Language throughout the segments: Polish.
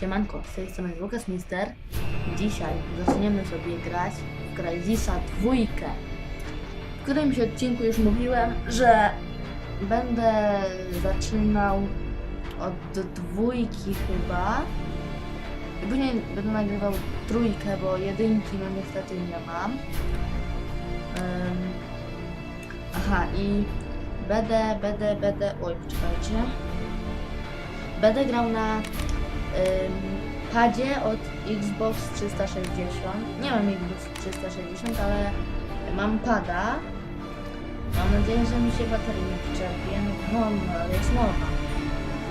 Siemanko, z tej strony Lukas Mister. Dzisiaj zaczniemy sobie grać w Crysisa dwójkę. W którymś odcinku już mówiłem, że będę zaczynał od dwójki chyba. I później będę nagrywał trójkę, bo jedynki no niestety nie mam. Ym, aha i będę, będę, będę, oj poczekajcie. Będę grał na padzie od Xbox 360. Nie mam Xbox 360, ale mam pada. Mam nadzieję, że mi się bateria nie przyczepi. No, no ale jest mowa.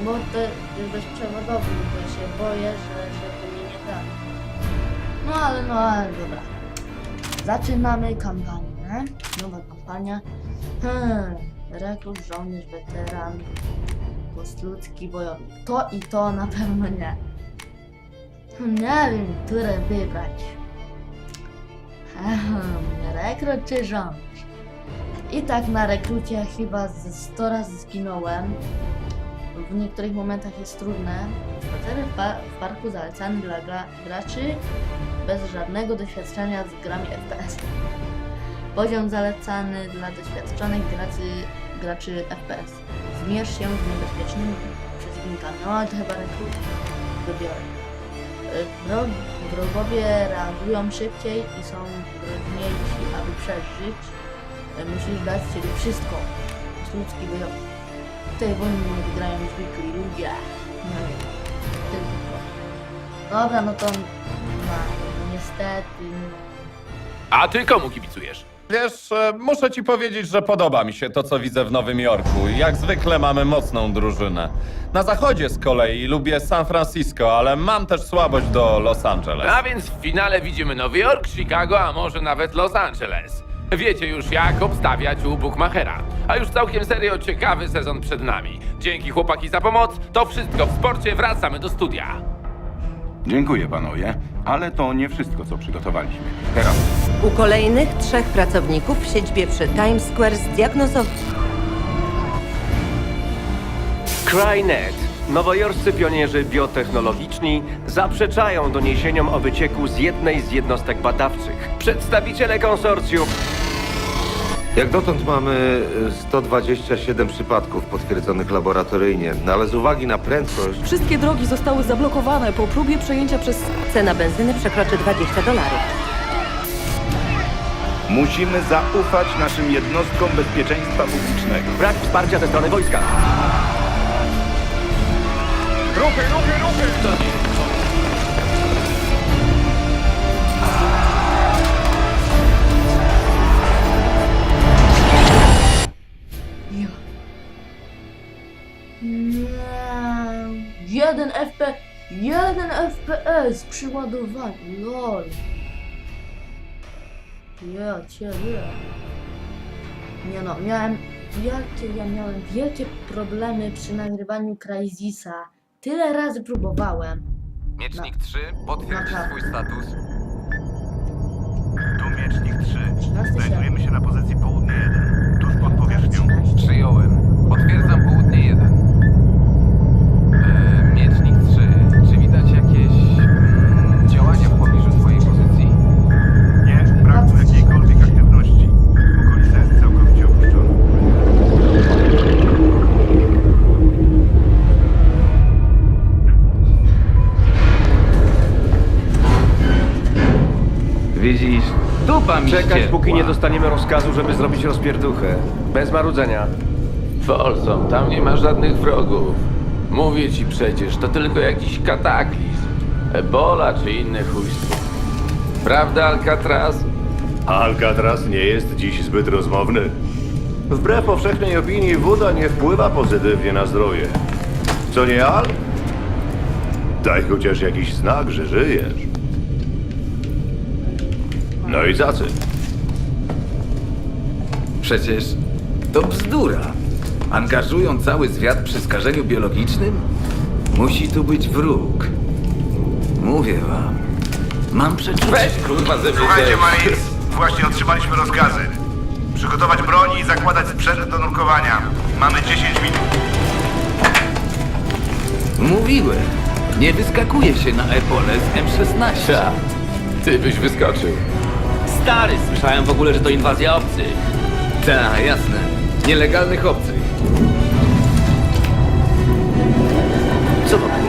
Bo to jest bezprzewodowy, bo się boję, że, że to mi nie da. No ale no ale dobra. Zaczynamy kampanię. Nowa kampania. Hmm. Rekrut, żołnierz, weteran, postludzki bojownik. To i to na pewno nie. Nie wiem, które wybrać. Ehem, rekrut czy? I tak na rekrucie chyba ze 100 razy zginąłem. W niektórych momentach jest trudne. Spacery w, w parku zalecany dla gra graczy bez żadnego doświadczenia z grami FPS. Poziom zalecany dla doświadczonych graczy, graczy FPS. Zmierz się z niebezpiecznymi przeciwnikami. No ale to chyba rekrut wybiorę. Y, Wrog, wrogowie reagują szybciej i są groźniejsi, aby przeżyć. y, Musisz dać z wszystko. Jest ludzki bojownik. W tej wojnie nie wygrają zwykli ludzie. No tylko. Dobra, no to no, niestety. A ty komu kibicujesz? Wiesz, e, muszę ci powiedzieć, że podoba mi się to, co widzę w Nowym Jorku. Jak zwykle mamy mocną drużynę. Na zachodzie z kolei lubię San Francisco, ale mam też słabość do Los Angeles. A więc w finale widzimy Nowy Jork, Chicago, a może nawet Los Angeles. Wiecie już jak obstawiać u Bookmachera. A już całkiem serio ciekawy sezon przed nami. Dzięki chłopaki za pomoc. To wszystko w sporcie. Wracamy do studia. Dziękuję panowie, ale to nie wszystko, co przygotowaliśmy. Teraz U kolejnych trzech pracowników w siedzibie przy Times Square zdiagnozowano Crynet. Nowojorscy pionierzy biotechnologiczni zaprzeczają doniesieniom o wycieku z jednej z jednostek badawczych. Przedstawiciele konsorcjum Jak dotąd mamy y, 127 przypadków potwierdzonych laboratoryjnie, no ale z uwagi na prędkość Wszystkie drogi zostały zablokowane po próbie przejęcia przez cena benzyny przekroczy 20 dolarów. Musimy zaufać naszym jednostkom bezpieczeństwa publicznego. brak wsparcia ze strony wojska. Ja. Nie. Jeden FP. Jeden FPS przy ładowaniu. LOL. Ja cię nie. No, miałem wielkie, ja miałem wielkie problemy przy nagrywaniu Crysisa. Tyle razy próbowałem. Miecznik 3, potwierdź swój status. Tu Miecznik 3. 13 Znajdujemy się na pozycji południe 1, tuż pod powierzchnią. 13. Przyjąłem. Potwierdzam południe 1. E, dupa mi Czekać, póki nie dostaniemy rozkazu, żeby zrobić rozpierduchę. Bez marudzenia. Folsom, tam nie ma żadnych wrogów. Mówię ci przecież, to tylko jakiś kataklizm. Ebola czy inne chujstwo. Prawda, Alcatraz? Alcatraz nie jest dziś zbyt rozmowny. Wbrew powszechnej opinii, woda nie wpływa pozytywnie na zdrowie. Co nie, Al? Daj chociaż jakiś znak, że żyjesz. No i za co? Przecież to bzdura. Angażują cały zwiat przy skażeniu biologicznym? Musi tu być wróg. Mówię wam. Mam przeczucie. Weź kurwa ze mnie Słuchajcie, Marines, właśnie otrzymaliśmy rozkazy. Przygotować broń i zakładać sprzęt do nurkowania. Mamy 10 minut. Mówiłem. Nie wyskakuje się na Epole z M16. Tak. Ty byś wyskoczył. Stary, słyszałem w ogóle, że to inwazja obcych. Tak, jasne. Nielegalnych obcych. Co to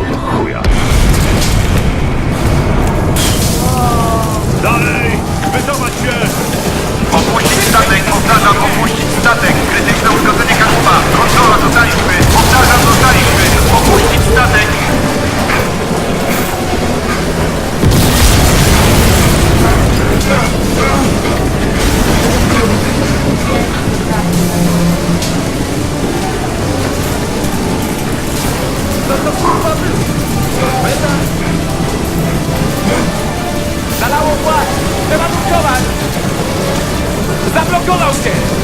Nikolauske!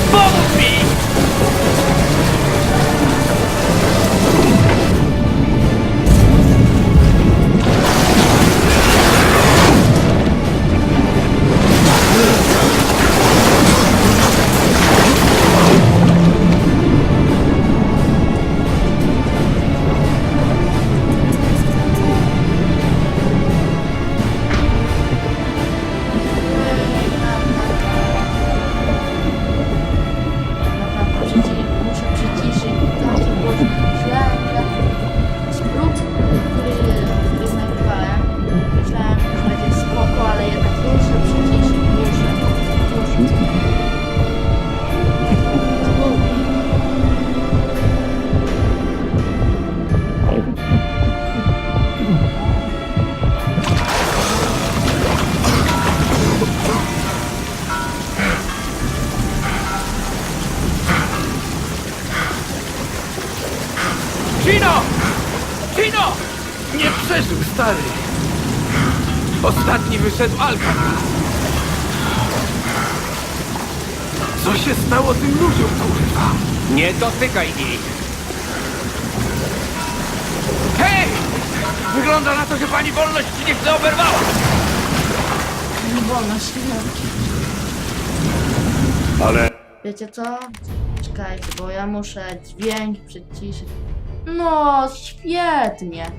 Nie przeżył, stary! Ostatni wyszedł Alcatraz. Co się stało tym ludziom, kurwa? Nie dotykaj ich! Hej! Wygląda na to, że pani wolność ci nieco oberwała! Nie wolność, nie. Ale Wiecie co? Czekajcie, bo ja muszę dźwięk przyciszyć. No, świetnie.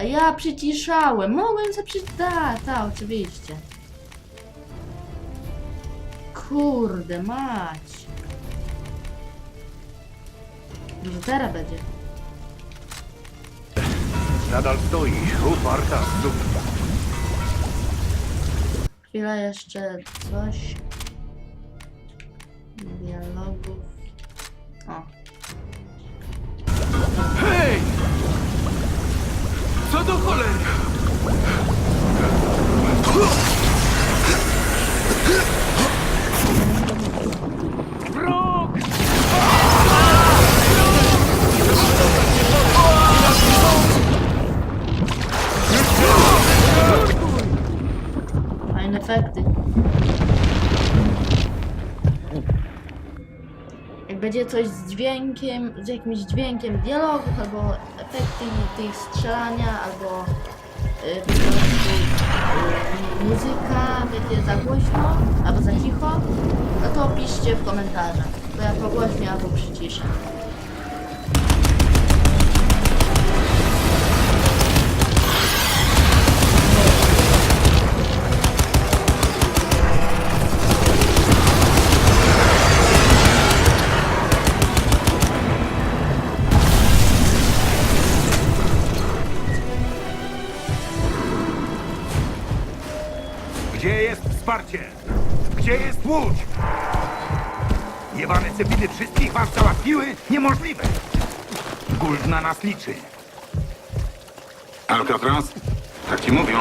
A ja przyciszałem. Mogłem przyciszyć. Tak, tak, oczywiście. Kurde, mać. Może teraz będzie. nadal stoi, uparta zupa. Chwila jeszcze coś. Będzie coś z dźwiękiem, z jakimś dźwiękiem dialogów, albo efekty tych strzelania, albo y, y, muzyka będzie za głośno, albo za cicho, no to piszcie w komentarzach. To ja pogłośnię albo przyciszę. Gdzie jest wsparcie? Gdzie jest łódź? Jebane cepiny wszystkich was załatwiły? Niemożliwe! Guld na nas liczy. Alcatraz? Tak ci mówią.